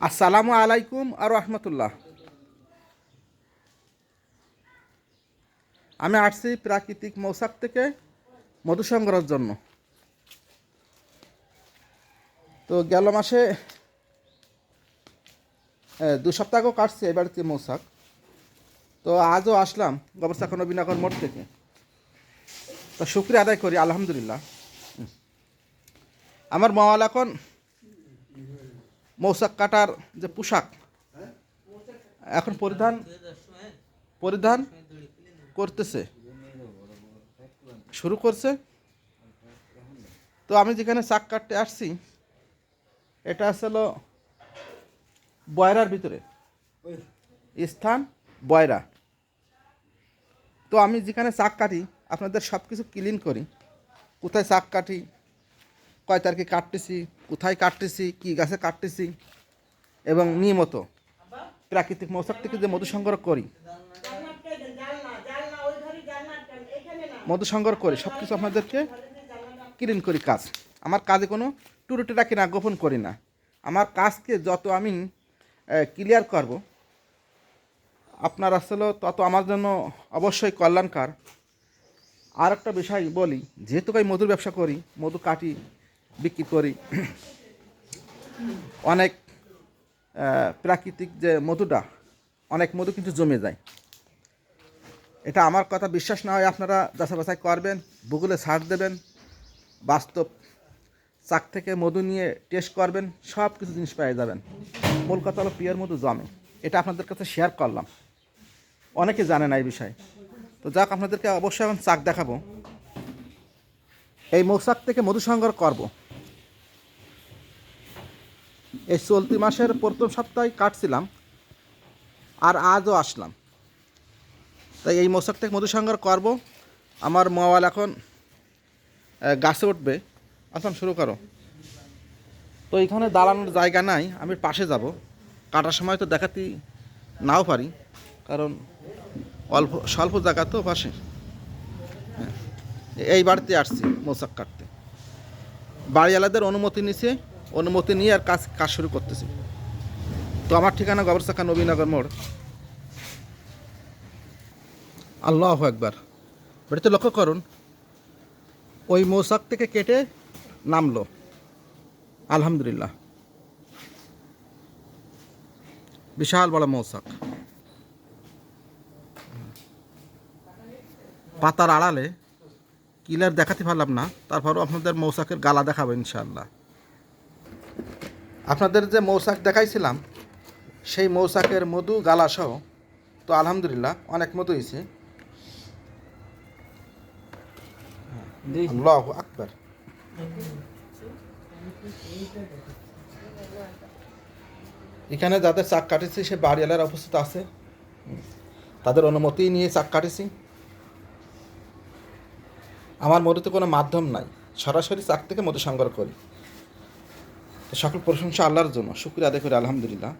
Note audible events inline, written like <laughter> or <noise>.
আসসালামু আলাইকুম আর রহমতুল্লাহ। আমি আসছি প্রাকৃতিক মৌসাক থেকে মধু সংগ্রহের জন্য। তো গেল মাসে দু সপ্তাহ কাটছে এবার থেকে মৌসাক। তো আজও আসলাম গবরসাখন নবীনগর মোড় থেকে। তো শুক্রিয়া আদায় করি, আলহামদুলিল্লাহ। আমার মাওয়াল এখন মৌসাক কাটার যে পোশাক, এখন পরিধান পরিধান করতেছে। শুরু করছে। তো আমি যেখানে চাক কাটতে আসছি, এটা আসলে বয়রার ভিতরে। স্থান বয়রা। তো আমি যেখানে চাক কাটি, আপনাদের সব কিছু ক্লিন করি। কোথায় চাক কাটি কয় তারিখে কাটতেছি, কোথায় কাটতেছি, কী গাছে কাটতেছি এবং নিয়মিত প্রাকৃতিক মৌসাক থেকে যে মধু সংগ্রহ করি। মধু সংগ্রহ করি সব কিছু আপনাদেরকে ক্লিন করি কাজ। আমার কাজে কোনো টুরুটে রাখি না, গোপন করি না। আমার কাজকে যত আমি ক্লিয়ার করব, আপনার আসলে তত আমার জন্য অবশ্যই কল্যাণকার। আর একটা বিষয় বলি, যেহেতু আমি মধুর ব্যবসা করি, মধু কাটি বিক্রি করি। <clears throat> অনেক প্রাকৃতিক যে মধুটা, অনেক মধু কিন্তু জমে যায়। এটা আমার কথা বিশ্বাস না হয় আপনারা যাচাই বাছাই করবেন গুগলে সার্চ দেবেন, বাস্তব চাক থেকে মধু নিয়ে টেস্ট করবেন, সব কিছু জিনিস পেয়ে যাবেন। মূল কথা হলো পিয়ার মধু জমে। এটা আপনাদের কাছে শেয়ার করলাম। অনেকে জানে না এই বিষয়ে। তো যাক, আপনাদেরকে অবশ্যই এখন চাক দেখাবো। এই মৌসাক থেকে মধু সংগ্রহ করব। এই চলতি মাসের প্রথম সপ্তাহে কাটছিলাম আর আজও আসলাম। তাই এই মৌসাক থেকে মধু সংগ্রহ করব। আমার মোবাইল এখন গাছে উঠবে। আসলাম শুরু করো। তো এখানে দাঁড়ানোর জায়গা নাই, আমি পাশে যাব। কাটার সময় তো দেখাতে নাও পারি, কারণ অল্প, স্বল্প জায়গা তো পাশে। হ্যাঁ। এই বাড়িতে আসছি মৌসাক কাটতে। বাড়িওয়ালাদের অনুমতি নিছে অনুমতি নিয়ে আর কাজ কাজ শুরু করতেছি। তো আমার ঠিকানা গবরসাখা নবীনগর মোড়। আল্লাহ একবার বাড়িতে লক্ষ্য করুন, ওই মৌসাক থেকে কেটে নামলো। আলহামদুলিল্লাহ। বিশাল বড় মৌসাক। পাতার আড়ালে কিলার দেখাতে পারলাম না, তারপরও আপনাদের মৌসাকের গালা দেখাবো ইনশাল্লাহ আপনাদের যে মৌসাক দেখাইছিলাম সেই মৌসাকের মধু গালা সহ তো আলহামদুলিল্লাহ অনেক মধু হয়েছে আল্লাহ আকবার। এখানে যাদের চাক কাটেছি সে বাড়িওয়ালারা উপস্থিত আছে। তাদের অনুমতি নিয়ে চাক কাটেছি। আমার মধুতে কোনো মাধ্যম নাই। সরাসরি চাক থেকে মধু সংগ্রহ করি। সকল প্রশংসা আল্লাহর জন্য। শুক্রিয়া আদায় করি আলহামদুলিল্লাহ।